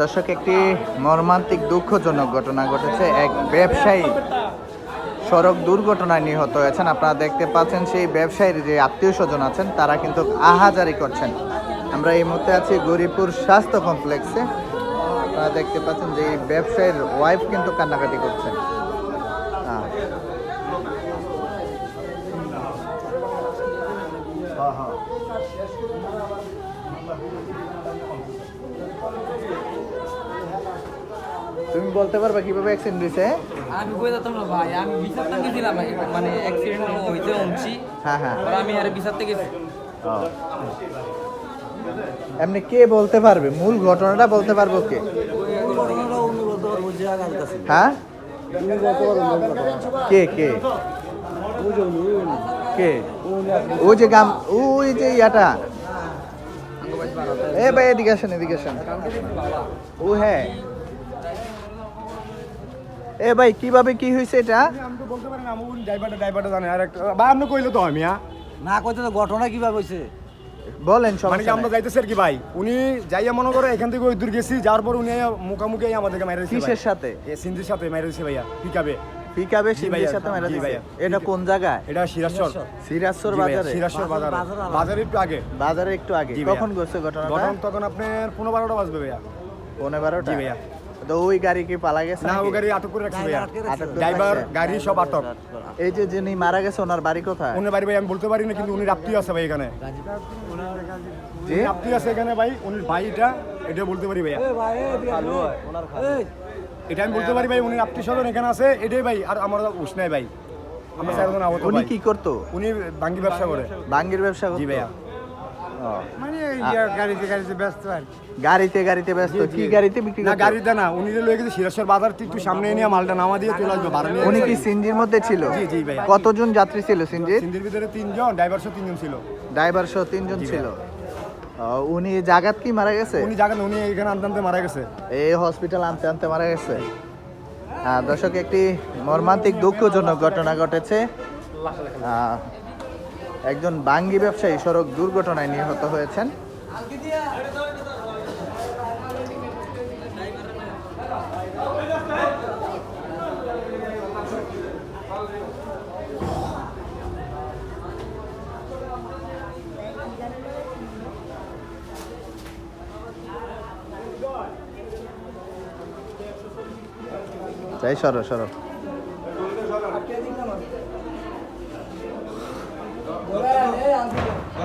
দর্শক, একটি মর্মান্তিক দুঃখজনক ঘটনা ঘটেছে। এক ব্যবসায়ী সড়ক দুর্ঘটনায় নিহত হয়েছেন। আপনারা দেখতে পাচ্ছেন সেই ব্যবসায়ীর যে আত্মীয় স্বজন আছেন, তারা কিন্তু আহাজারি করছেন। আমরা এই মুহূর্তে আছি গরিপুর স্বাস্থ্য কমপ্লেক্সে। আপনারা দেখতে পাচ্ছেন যে এই ব্যবসায়ীর ওয়াইফ কিন্তু কান্নাকাটি করছেন হ্যাঁ। তুমি বলতে পারবে কীভাবে অ্যাক্সিডেন্ট হয়েছে? আমি কই যেতাম না ভাই আমি বিচার থেকে গেছিলাম মানে অ্যাক্সিডেন্ট হইতে উঠছি হ্যাঁ হ্যাঁ। আর আমি আর বিচার থেকে গেছি। এমনি কে বলতে পারবে? মূল ঘটনাটা বলতে পারব কে? হ্যাঁ? কে কে? কে? ওই যে গাম ওই যে ইয়াটা। এ ভাই এদিকে আসেন এদিকে আসেন। ও হ্যাঁ। এ ভাই কীভাবে কি হয়েছে এটা? আমি তো বলতে পারি না আমি ড্রাইভারটা ড্রাইভারটা জানে। আর একটা বা আপনি কইলে তো আমি হ্যাঁ না কইতে তো ঘটনা কীভাবে হইছে? বলেন মানে কি আমরা। যাইতেছি আর কি ভাই? উনি যাইয়া মনে করে এখান থেকে ওই দূর গেছি যাওয়ার পর উনি মুখামুখি আমাদেরকে মাইরে দিয়েছে কিসের সাথে? এ সিন্ধির সাথে মাইরে দিয়েছে ভাইয়া পিকাবে পিকাবে সিন্ধির সাথে দিছে? ভাইয়া। এটা কোন জায়গায়? এটা সিরাজচর। ভাইয়া, বাজারে? সিরাজচর বাজার বাজার। একটু আগে। বাজারে একটু আগে। কখন ঘটছে ঘটনাটা? তখন তখন আপনার পনেরো বারোটা বাজবে ভাইয়া। পনেরো বারোটা? জি ভাইয়া। তো ওই গাড়ি কি পালা গেছে না ও গাড়ি আটক করে রাখছি ভাইয়া। ড্রাইভার রাখছে? গাড়ি সব আটক। এই যে যিনি মারা গেছে ওনার বাড়ি কোথায়? উনি বাড়ি ভাই আমি বলতে পারি না কিন্তু উনি রাপ্তি আছে ভাই এখানে। জি? রাপ্তি আছে এখানে ভাই উনি ভাইটা এটা বলতে পারি ভাইয়া। এটা আমি বলতে পারি ভাই উনি রাপ্তি স্বজন এখানে আছে এটাই ভাই আর আমার ভাই। আমরা আহত উনি কি করতো? উনি বাঙ্গি ব্যবসা করে। বাঙ্গির ব্যবসা করতো? জি ভাইয়া। মানে গাড়িতে গাড়িতে ব্যস্ত আর গাড়িতে গাড়িতে ব্যস্ত। কি গাড়িতে বিক্রি না গাড়িতে না উনি যে লয়ে গেছে সিরাজের বাজার থেকে একটু সামনে নিয়ে মালটা নামা দিয়ে চলে আসবে বাড়া উনি কি সিনজির মধ্যে ছিল? জি, জি ভাইয়া। কতজন যাত্রী ছিল সিনজির? সিন্ধির ভিতরে তিনজন ড্রাইভার সহ তিনজন ছিল। ড্রাইভার সহ তিনজন ছিল। উনি জাগাত কি মারা গেছে? উনি জায়গা উনি এখানে আনতে আনতে মারা গেছে। এই হসপিটাল আনতে আনতে মারা গেছে। দর্শক একটি মর্মান্তিক দুঃখজনক ঘটনা ঘটেছে। একজন বাঙ্গি ব্যবসায়ী সড়ক দুর্ঘটনায় নিহত হয়েছেন। যাই সরো সরো।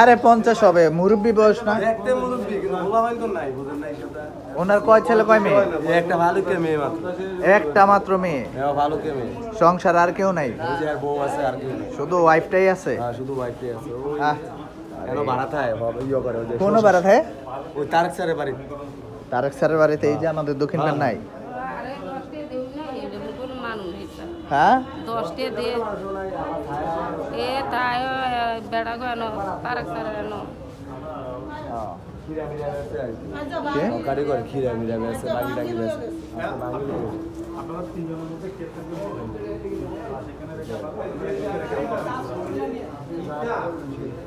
আরে পঞ্চাশ হবে মুরব্বী বয়স না? ওনার কয় ছেলে কয় মেয়ে? একটা ভালুকে মেয়ে মাত্র। একটা মাত্র মেয়ে? ভালুকে মেয়ে। সংসার আর কেউ নাই? আর বউ আছে আর কি শুধু ওয়াইফটাই আছে? শুধু ওয়াইফে আছে। ওই কেন ভাড়া থাকে ইয়ে করে কোনো হ্যাঁ ওই তারেক স্যারের বাড়ি। তারেক স্যারের বাড়িতে এই যে আমাদের দক্ষিণ নাই আরে দশটা দেউ না এরকম কোনো মানুষ নেই স্যার হ্যাঁ? দশটা দে এ তাই বেড়া তারক স্যার এনো। বাগি টাগি বেছে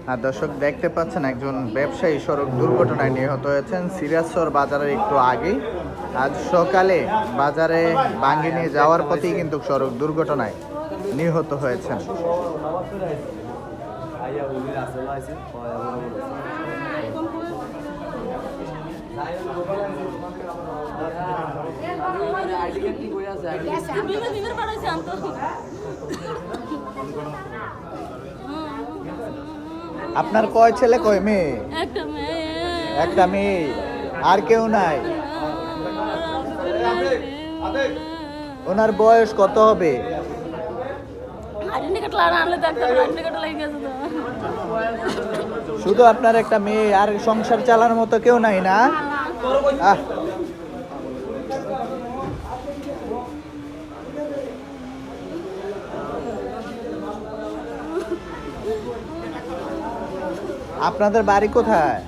আর দর্শক দেখতে পাচ্ছেন একজন ব্যবসায়ী সড়ক দুর্ঘটনায় নিহত হয়েছেন। সিরাজসর বাজারের একটু আগেই। আজ সকালে বাজারে বাঙ্গি নিয়ে যাওয়ার পথেই কিন্তু সড়ক দুর্ঘটনায় নিহত হয়েছেন। আপনার কয় ছেলে কয় মেয়ে। একটা মেয়ে। আর কেউ নাই। ওনার বয়স কত হবে? শুধু আপনার একটা মেয়ে আর সংসার চালানোর মতো কেউ নাই না। আহ। আপনাদের বাড়ি কোথায়?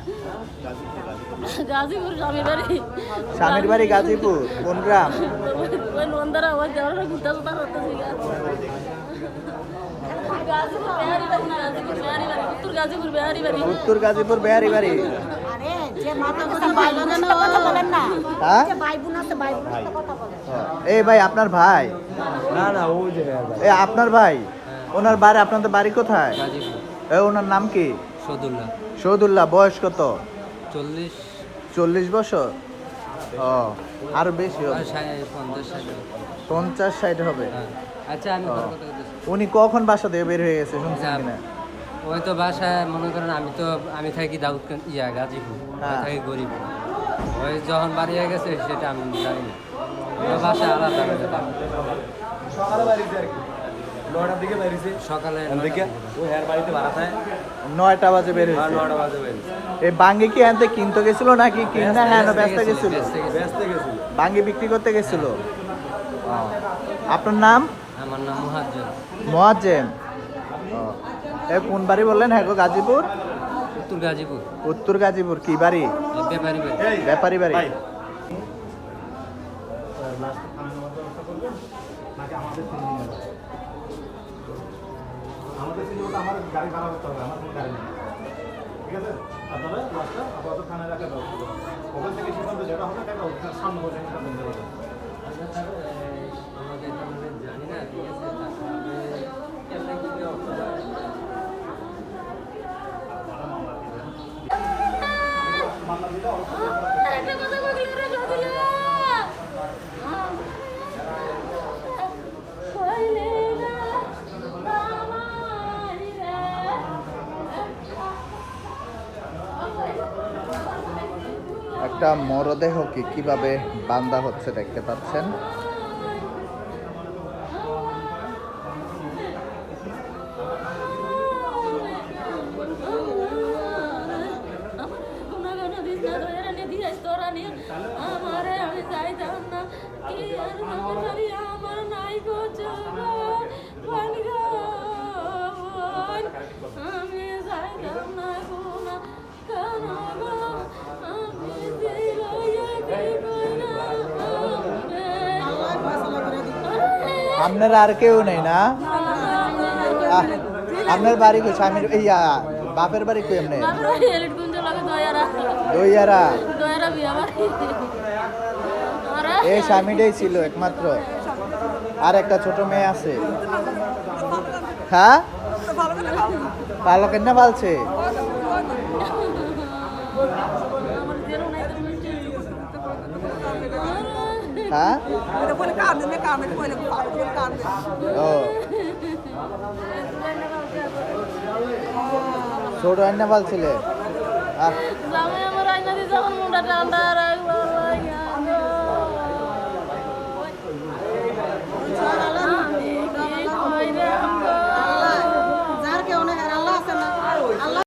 গাজীপুর স্বামীর বাড়ি স্বামীর বাড়ি গাজীপুর কোন গ্রাম? ওই নন্দারা ওই দেওয়ারা হতেছে উত্তর গাজীপুর বেহারি বাড়ি উত্তর গাজীপুর বেহারি বাড়ি আরে যে মাথা কথা ভাই বোনের সাথে কথা বলেন না। হ্যাঁ? যে ভাই বোন আছে ভাই বোনের সাথে কথা বলেন। এই ভাই আপনার ভাই? না না ও যে এ আপনার ভাই? ওনার বাড়ি আপনাদের বাড়ি কোথায়? এ ওনার নাম কি? সদুল্লাহ। শহীদুল্লাহ বয়স কত? চল্লিশ। চল্লিশ বছর? ও আরও বেশি হবে। পঞ্চাশ ষাট হবে? হ্যাঁ। আচ্ছা আমি। উনি কখন বাসা দিয়ে বের হয়ে গেছে শুনছেন যা- কিনা? ওই তো বাসায় মনে করেন আমি তো আমি থাকি দাউদ ইয়া গাজীপুর। হ্যাঁ। থাকি গরিব। ওই যখন বাড়ি হয়ে গেছে সেটা আমি জানি না। বাসায় আলাদা দিকে সকালে ও বাড়িতে ভাড়া থাকে। নয়টা বাজে বের হয়েছে বাজে বাইরেছে এই বাঙ্গি কি আনতে কিনতে গেছিল নাকি কিনা? হ্যাঁ ব্যস্ত গেছিল। ব্যস্ত গেছিল। বাঙ্গি বিক্রি করতে গেছিল? আপনার নাম? আমার নাম এ কোন বাড়ি বললেন? হ্যাঁ গো, গাজীপুর? উত্তর গাজীপুর। উত্তর গাজীপুর কি বাড়ি? এই ব্যাপারী বাড়ি। ব্যাপারী বাড়ি। আমাদের আমার গাড়ি ভাড়া করতে হবে, আমার কোনো গাড়ি নেই। ঠিক আছে? আপনারা লাস্টটা আপাতত থানায় রাখার ব্যবস্থা ওখান থেকে সিদ্ধান্ত যেটা হবে সেটা ওখানে সামনে বসে সিদ্ধান্ত নিতে পারবেন আচ্ছা, স্যার, এই, আমাকে তো মানে জানি না, ঠিক আছে? তারপরে কেমনে কি কি অর্থ দেয়? একটা কথা বলি রে গাজীলা কইলে না আমারি রে একটা মরদেহকে কীভাবে বান্দা হচ্ছে দেখতে পাচ্ছেন? আপনার আর কেউ নেই না? আপনার বাড়ি কই স্বামীর ইয়া বাপের বাড়ি কই লাগে দয়ারা দইয়ারা? এই স্বামীটাই ছিল একমাত্র। আর একটা ছোট মেয়ে আছে। হ্যাঁ? ভালো কেন পালছে carne. ও ছোট আন্না আইনা দিছে আমার মুন্ডা আর